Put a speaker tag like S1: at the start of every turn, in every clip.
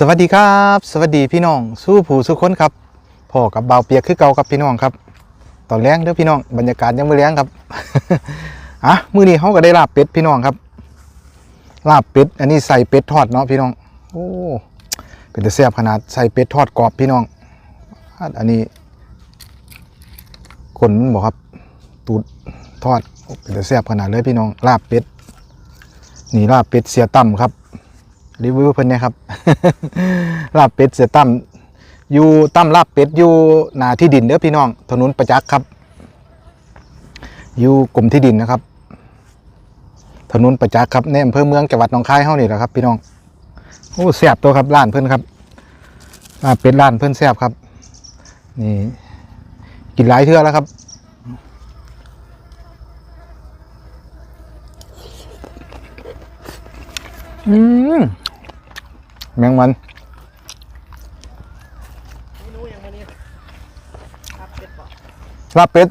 S1: สวัสดีครับ สวัสดีพี่น้อง สู้ผู้สู้คนครับพ่อกับเบาเปียกคือเก่ากับพี่น้องครับ ตอนแรงเด้อพี่น้องบรรยากาศยังไม่แรงครับอะมื้อนี้เขาก็ได้ลาบเป็ดพี่น้องครับ ลาบเป็ด อันนี้ใส่เป็ดทอดเนาะพี่น้อง โอ้เป็นแต่แซ่บขนาดใส่เป็ดทอดกรอบพี่น้อง อันนี้ขนบอกครับ ตูดทอดเป็นแต่แซ่บขนาดเลยพี่น้อง ลาบเป็ดนี่ลาบเป็ดเสียต่ำครับ รีวิวเพิ่นเนี่ยครับ ลาบเป็ดเสียตั้มอยู่ตั้มลาบเป็ดอยู่หนาที่ดินเด้อพี่น้อง ถนนประจักษ์ครับ อยู่กรมที่ดินนะครับ ถนนประจักษ์ครับในอำเภอเมืองจังหวัดหนองคายเฮานี่แหละครับ พี่น้องโอ้แซ่บตัวครับร้านเพิ่นครับลาบเป็ดร้านเพิ่นแซ่บครับ นี่ กินหลายเทื่อแล้วครับอืม แมงมัน
S2: เมนูอย่างวันนี้ครับเป็ดบอก
S1: ลาบเป็ด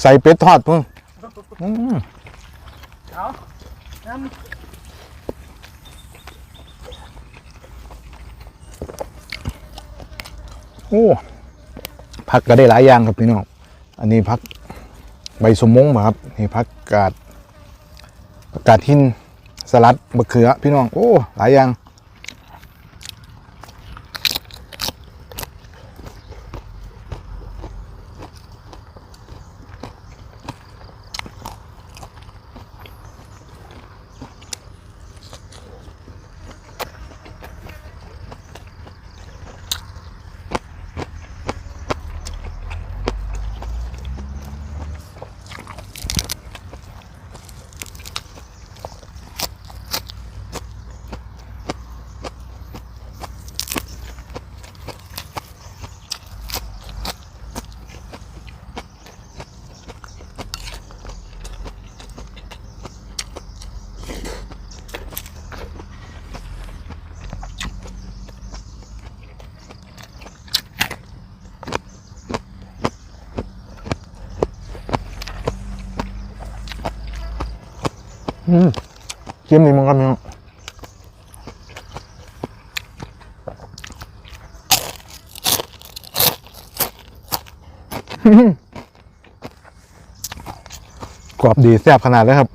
S1: ใส่เป็ดทอดพุ่ง
S2: เอาน้
S1: โอ้ผักก็ได้หลายอย่างครับพี่น้อง อันนี้ผักใบสมมงครับ นี่ผักกาดกกาดหิน สลัดมะเขือพี่น้องโอ้หลายอย่าง เจียมนี่มันก็มีกรอบดีแซ่บขนาดเลยครับ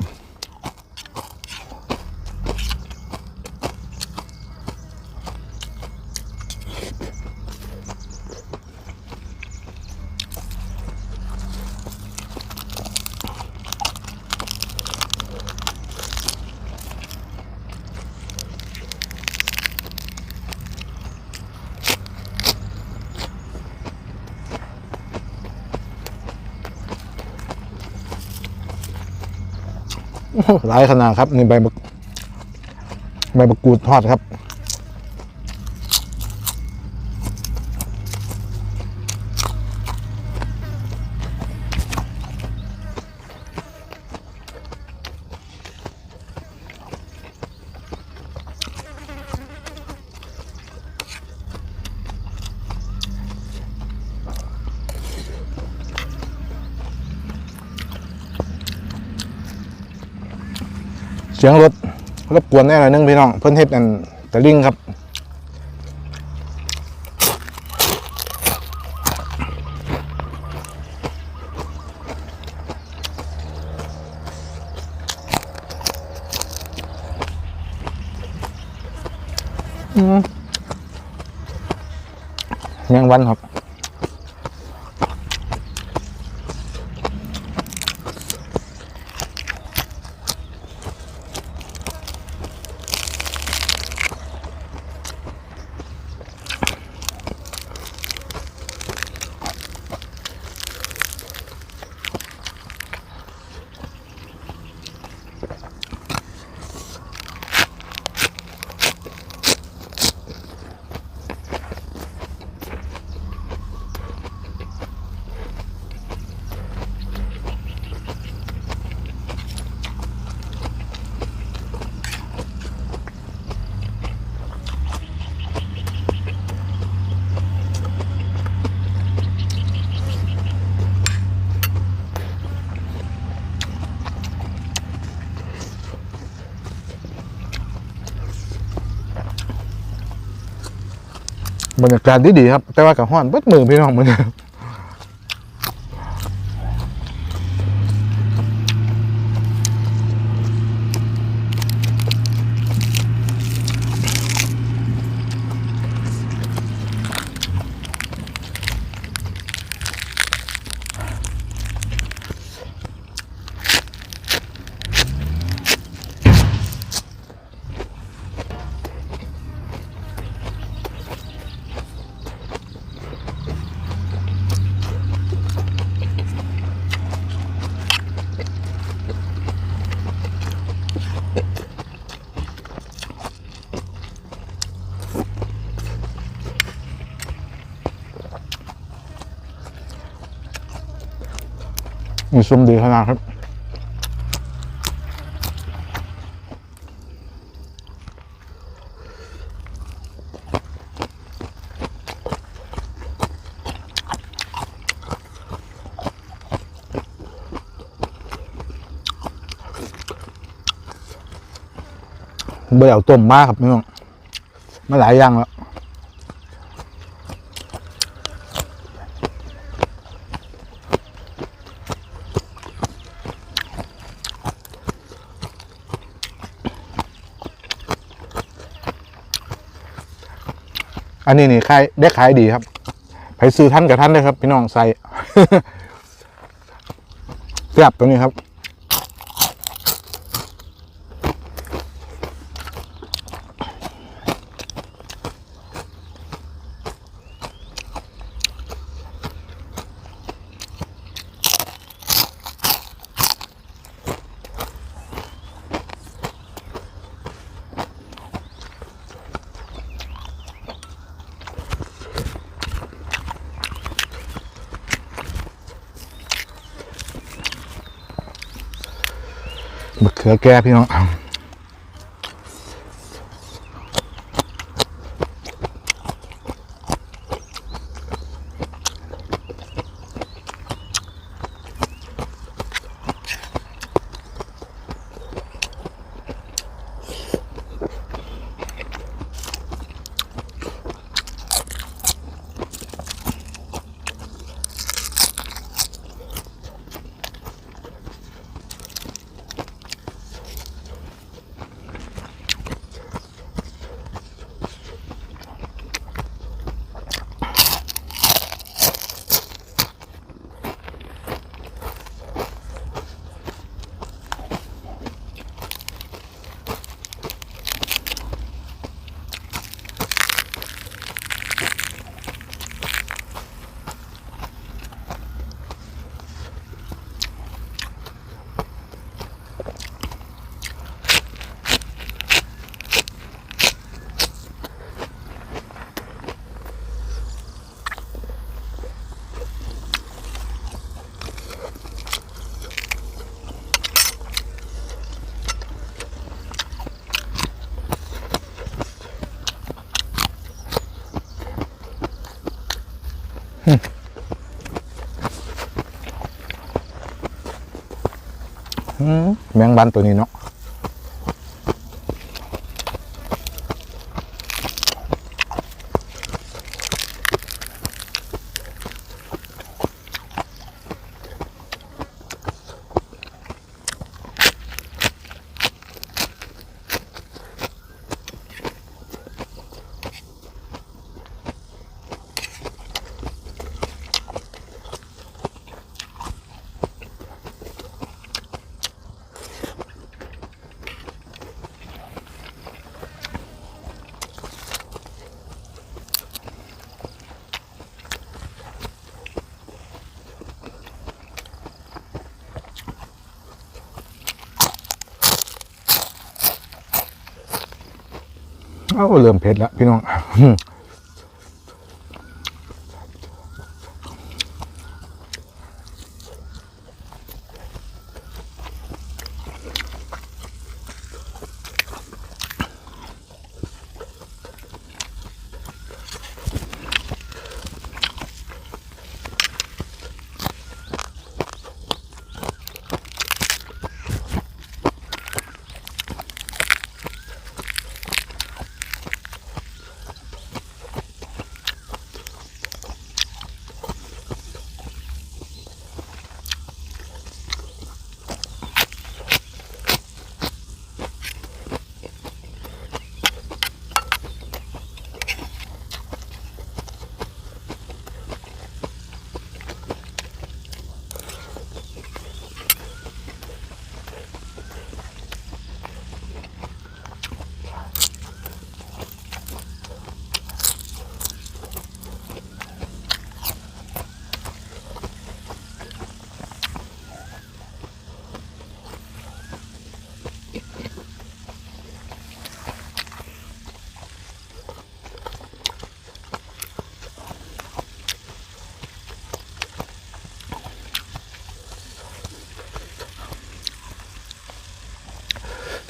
S1: หลายขนาดครับนี่ใบใบมะกรูดทอดครับ สียงรถรบกวนแน่หน่อยนึงพี่น้อง เพิ่นเฮ็ดอันตะลิงครับอืมแมงวันครับ บรรยากาศดีดีๆครับ แต่ว่ากับห้อนเบิดมือพี่น้องมือ มีซุมดีขนาดครับเบื่อต้มมากครับพี่น้องมาหลายอย่างแล้ว นนี้นี่ขายได้ขายดีครับไปซื้อท่านกับท่านได้ครับ พี่น้องใส่เสียบตรงนี้ครับ เขือแก้พี่น้อง แมงบันตัวนี้เนาะ เอ้าเริ่มเผ็ดแล้วพี่น้อง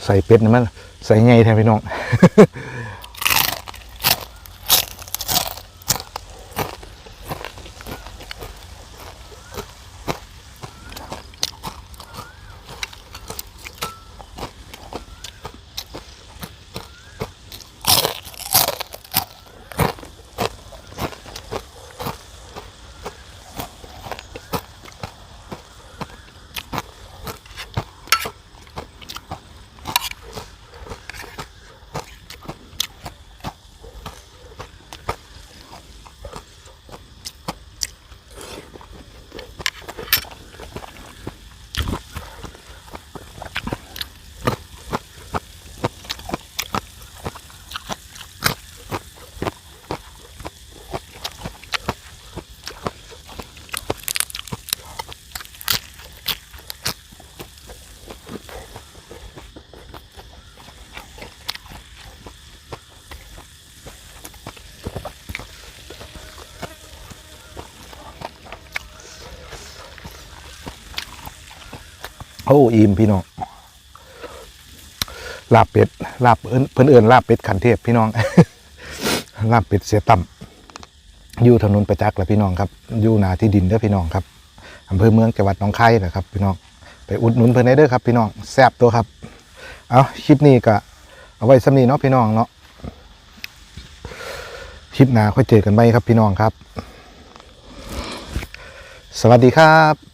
S1: ใส่เป็ดนี่มันใส่ไงแทนพี่น้อง อ้อิ่มพี่น้องลาบเป็ดลาบเอิ้นเพิ่นเอิ้นลาบเป็ดขันเทพพี่น้อง ลาบเป็ดเสียต่ำอยู่ถนนประจักษ์แหละพี่น้องครับอยู่นาที่ดินเด้อพี่น้องครับอำเภอเมืองจังหวัดหนองคายนะครับ พี่น้องไปอุดหนุนเพิ่นได้เด้อครับ พี่น้องแซ่บตัวครับ เอาคลิปนี้ก็เอาไว้สำนีเนาะพี่น้องเนาะคลิปหน้าค่อยเจอกันใหมครับพี่น้องครับ สวัสดีครับ